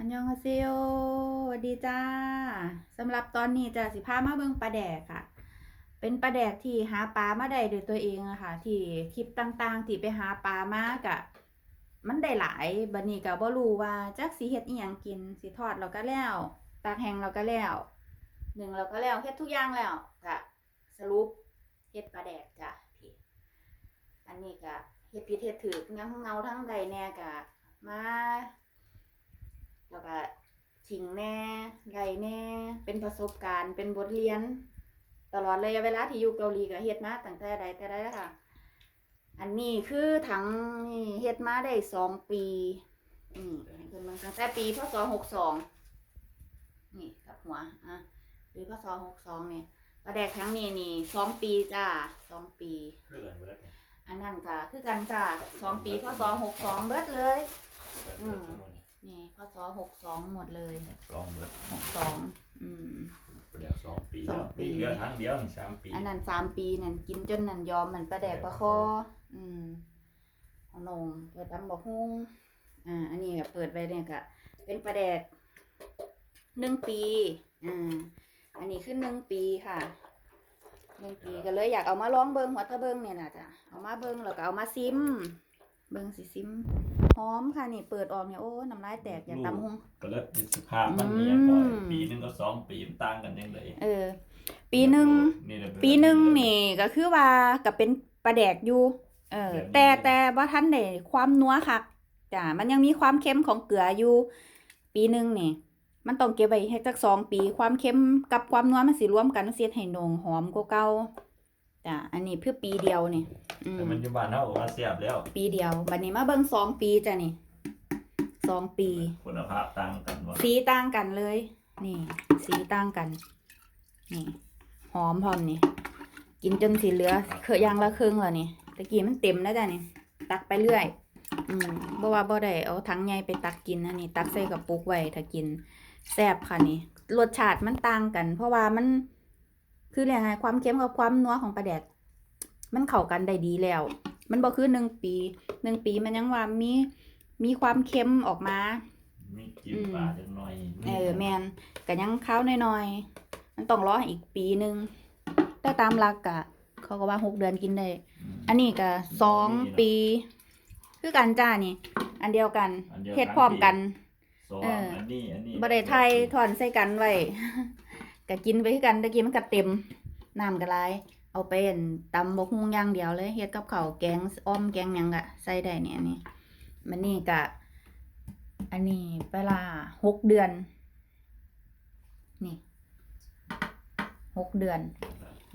อันยองฮาเซโยสวัสดีจ้าสำหรับตอนนี้จะสิพามาเบิ่งปลาแดกค่ะ เป็นปลาแดกที่หาปลามาได้ด้วยตัวเองอะค่ะ ที่คลิปต่างๆ ที่ไปหาปลามากะมันได้หลายบัดนี้ก็บ่รู้ว่าจักสิเฮ็ดอีหยังกินสิทอดเราก็แล้ว ตากแห้งเราก็แล้วหนึ่งเราก็แล้วเฮ็ดทุกอย่างแล้วก็สรุปเฮ็ดปลาแดกจ้ะพี่อันนี้ก็เฮ็ดผิดเฮ็ดถูกยังเงาทั้งใดแน่ก็มา แล้วก็ทิ้งแน่ไดแน่ เป็นประสบการณ์ เป็นบทเรียน ตลอดระยะเวลาที่อยู่เกาหลีก็เฮ็ดมาตั้งแต่ใดแต่ใดแล้วค่ะ อันนี้คือถังนี่เฮ็ดมาได้สองปี นี่ให้เพิ่นเบิ่งตั้งแต่ปีพศหกสองนี่กับหัวอะปีพศหกสองนี่กระแดกครั้งนี้นี่สองปีจ้าสองปีเพื่อนมาแล้วเนี่ยอันนั้นก็คือกันจ้าสองปีพศหกสองเบิดเลย อืม นี่พศหกสองหมดเลยสองเบิดหกสองอืม เดี๋ยวสองปีสอแล้งวปีปี เดียวทั้งเดียวนี่สามปีอันนั้นสามปีนั่นกินจนนั่นยอมเหมือนปลาแดกปลาคอ อืมเอานงเปิดตำบอกฮุ้งอ่า อันนี้ก็เปิดไปเนี่ยก็เป็นปลาแดกหนึ่งปี อ่า อันนี้คือหนึ่งปีค่ะหนึ่งปีก็เลยอยากเอามาลองเบิ้งหัวตะเบิ้งเนี่ยนะจ้ะเอามาเบิ้งแล้วก็เอามาซิม เบิ้งสิซิม หอมค่ะนี่เปิดออกเนี่ยโอ้น้ำลายแตกอย่าตำฮุ้งก็เลยสภาพมันเนี่ยก่อนอืมปีหนึงก็สองปีมันต่างกันยังไงเออ ปีหนึ่งนี่แหละปีหนึ่งนี่ก็คือว่าก็เป็นปลาแดกอยู่ เออ แต่แต่ว่าท่านได้ความนัวคักจ้ะมันยังมีความเค็มของเกลืออยู่ ปีหนึ่งนี่มันต้องเก็บไว้ให้จักสองปี ความเค็มกับความนัวมันสิรวมกันมันสิเฮ็ดให้โหนงหอมกว่าเก่า จ้ะอันนี้เพื่อปีเดียวนี่อืแต่มมันอยู่บ้านเฮาก็ว่าเสียบแล้ว ปีเดียวบัดนี้มาเบิ่งสองปีจ้ะนี่สองปี คุณภาพต่างกันว่าสีต่างกันเลย นี่ สีต่างกัน นี่ หอมพร้อมนี่ กินจนสีเหลือเคยยางละครึ่งแล้วนี่ตะกี้มันเต็มแล้วจ้ะนี่ ตักไปเรื่อย อืมบ่ว่าบ่ได้เอาถังใหญ่ไปตักกินนะนี่ ตักใส่กระปุกไว้ถ้ากินแซ่บค่ะนี่รสชาติมันต่างกัน เพราะว่ามัน คือเรียกไงความเค็มกับความนัวของปลาแดก มันเข้ากันได้ดีแล้ว มันบ่คือหนึ่งปีหนึ่งปีมันยังว่ามีมีความเค็มออกมามีจิ้มปลาจังหน่อยเออแมนก็ยังข้าวน้อยๆมันต้องรออีกปีหนึ่งแต่ตามหลักกะเขาก็ว่าหกเดือนกินได้มอันนี้ก็สองปี คือกันจ้านี่ อันเดียวกันอันเดียวเฮ็ดพร้อมกันสองเอออัอันนี้อันนี้บ่ได้ไทยถอนใส่กันไว้ ก็กินไปคือกันตะกี้มันก็เต็มน้ำก็หลายเอาไปอั่นตำบกฮุงอย่างเดียวเลยเฮ็ดกับข้าวแกงอ้อมแกงหยังก็ใส่ได้เนี่ยอันนี้มันนี่ก็อันนี้เวลาหกเดือน นี่หกเดือน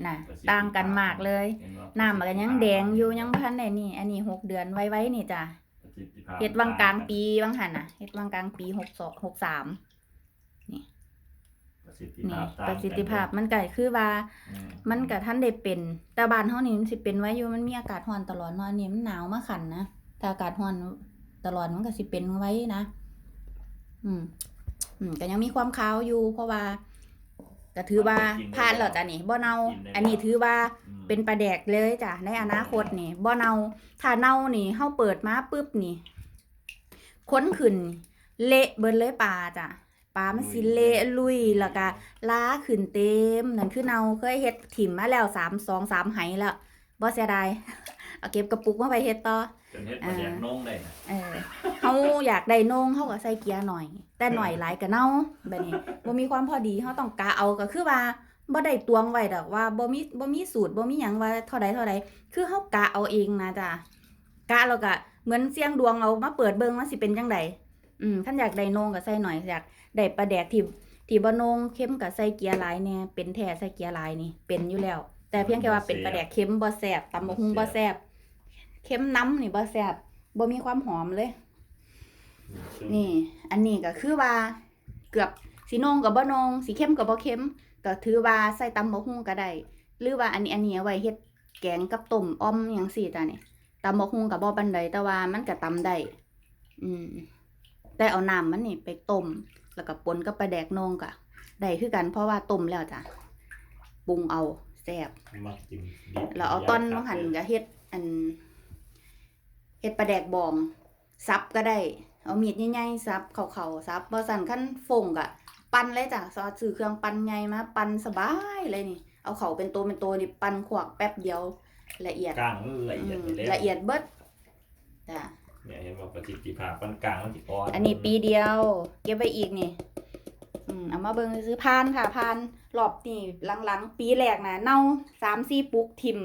น่ะต่างกันมากเลยเห็ว่าน้ำมันก็ยังแดงอยู่ยังพันได้นี่ อันนี้หกเดือนไว้ไว้นี่จ้ะประสิทธิภาพเฮ็ดวังกลางปีวังหันน่ะเฮ็ดวังกลางปีหกสองหกสาม ประสิทธินี่ภาพต่งปกันระสิทธิภาพมันก็คือว่า อืมันกับท่านได้เป็น แต่บ้านเฮานี่มันสิเป็นไว้อยู่มันมีอากาศร้อนตลอดเนาะอันนี้มันหนาวมาขันนะถ้าอากาศร้อนตลอดมันก็สิเป็นไว้นะ อืม อืมก็ยังมีความขาวอยู่ เพราะว่าก็ถือว่าผ่านแล้วจ้ะนี่บ่เน่าอันนี้ถือว่า อืม เป็นปลาแดกเลยจ้ะในอนาคตนี่บ่เน่าถ้าเน่านี่เฮาเปิดมาปุ๊บนี่ค้นขึ้นเละเบิดเลยปลาจ้ะ ปลามันสิเละลุยแล้วก็ล้าขึ้นเต็มนั่นคือเน่าเคยเฮ็ดถิ่มมาแล้วสามสองสามไหแล้วบ่เสียดายเอาเก็บกระปุกมาไปเฮ็ดต่อจนเฮ็ดประเดี๋ยวนงได้นะเออเฮาอยากได้นงเฮาก็ใส่เกียร์หน่อย แต่หน่อยหลายก็เน่าแบบนี้บ่มีความพอดีเฮาต้องกะเอาก็คือว่าบ่ได้ตวงไว้ดอกว่าบ่มีบ่มีสูตรบ่มีหยังว่าเท่าใดเท่าใดคือเฮากะเอาเองนะจ้ะกะแล้วก็เหมือนเสี่ยงดวงเอามาเปิดเบิ่งว่าสิเป็นจังได อืมคันอยากได้นงก็ใส่หน่อยอยากได้ปลาแดกที่ที่บ่นงเข้มก็ใส่เกียร์หลายแน่เป็นแท้ใส่เกียร์หลายนี่เป็นอยู่แล้ว แต่เพียงแค่ว่าเป็นปลาแดกเค็มบ่แซ่บตำบักหุ่งบ่แซ่บเค็มน้ำนี่บ่แซ่บบ่มีความหอมเลย นี่ อันนี้ก็คือว่า เกือบสีนงกับบ่นงสีเข้มกับบ่เข้มก็ถือว่าใส่ตำบักหุ่งก็ได้หรือว่าอันนี้อันนี้เอาไว้เฮ็ดแกงกับต้มอ้อมหยังซี่จ้ะนี่ตำบักหุ่งกับบ่ปานใดแต่ว่ามันก็ตำได้อืม แต่เอาน้ำมันนี่ไปต้ม แล้วก็ปนกับปลาแดกนงก็ได้คือกันเพราะว่าต้มแล้วจ้ะปรุงเอาแซ่บมักจิ้มดิบแล้วเอาต้นมังหันก็เฮ็ดอันเฮ็ดปลาแดกบองซับก็ได้ เอามีดใหญ่ๆซับเข่าๆซับบ่สั่นคันฟงกะปั่นเลยจ้ะซอสซื้อเครื่องปั่นใหญ่มาปั่นสบายเลยนี่ เอาเขาเป็นตัวเป็นตัวนี่ปั่นขวากแป๊บเดียว ละเอียดกลางมันละเอียดอืไปมแล้วละเอียดเบิดจ้ะ เนี่ยเห็นว่าประสิทธิภาพปานกลางมันสิอ่อนอันนี้ปีเดียว เก็บไว้อีกนี่อืมเอามาเบิ่งซื้อพานค่ะพานรอบนี่หลังๆ ปีแรกนะเน่าสามสี่ปุกทิม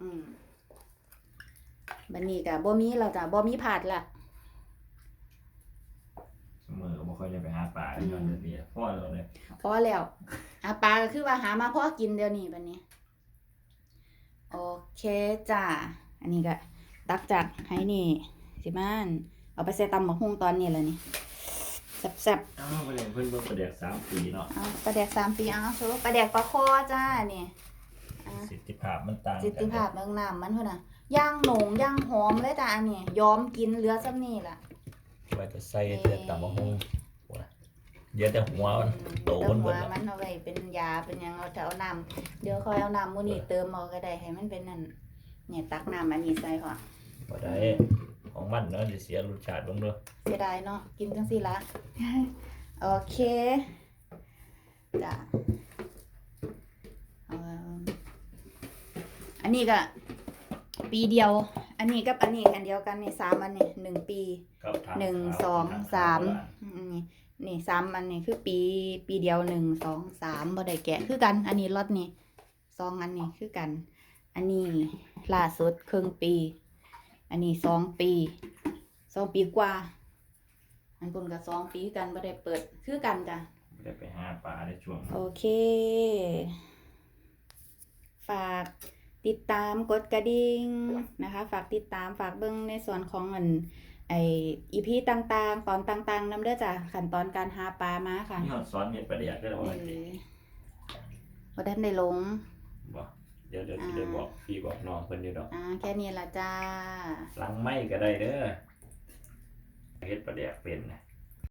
อืมบันนี้กะบ่มีแล้วจ้ะบ่มีผาดละเสมอก็บ่ค่อยได้ไปหาปลาที่นั่นเดียวพ่อเราเลยพอแล้วอะปลาก็คือว่าหามาพอกินเดี๋ยวนี้บัดนี้ โอเคจ้าอันนี้ก็ ตักจากให้นี่ สิมาน เอาไปใส่ตำหมกฮุ่งตอนนี้เลยนี่แซ่บอ้าวประเด็นเพิ่นเบิ่งประเด็กสามปีเนาะๆเอาปลาแดกสามปีเอาชูปลาแดกปลาคอจ้านี่อะประสิทธิภาพมันต่างจิตกัติภาพเมืองน้ำมันเท่าน่ะย่างหนงย่างหอมเลยจ้าอันนี้ยอมกินเหลือซ้ำนี่ล่ะ ไว้จะใส่แต่ตำบักหุ่งเดี๋ยวแต่หัวมันโตเติมันมเบิหัดวแล้วมันเอาไว้เป็นยาเป็นหยังเอาจะเอาน้ำเดี๋ยวคอยเอาน้ำมูนี่เติมเอาก็ได้ให้มันเป็นนั่นเนี่ยตักน้ำอันนี้ใส่พอ บ่ได้ของมันเนาะสิเสียรสชาติลงเด้อเสียดายเนาะกินจังสิละโอเคจ้ะเอาอันนี้ก็ปีเดียว อันนี้กับอันนี้อันเดียวกันนี่สามอันนี่หนึ่งปีกับทางหนึ่งขาวสองทงสามขวอืมนี่นี่สามอันนี้คือปีปีเดียวหนึ่งสองสามบ่ได้แกะคือกัน อันนี้รถนี่สองอันนี้คือกัน อันนี้ล่าสุดครึ่งปี อันนี้สองปีสองปีกว่า อันปุ่นกับสองปีคือกันบ่ได้เปิดคือกันจ้ะบ่ได้ไปหาปลาในช่วงโอเค ฝากติดตามกดกระดิ่งนะคะ ฝากติดตามฝากเบิ้งในส่วนของอันไออีพีต่างๆ ตอนต่างๆนำเด้อจ้ะขั้นตอนการหาปลามาค่ะนี่เฮาสอนเฮ็ดประเด็กได้แล้วเอว่าอบ่ได้ได้ลงบ่ เดี๋ยวเดี๋ยวสิได้บอกพี่บอกน้องเพิ่นอยู่ดอกอ่าแค่นี้ละจ้า หลังไม้ก็ได้เด้อเฮ็ดประเด็กเป็นนะ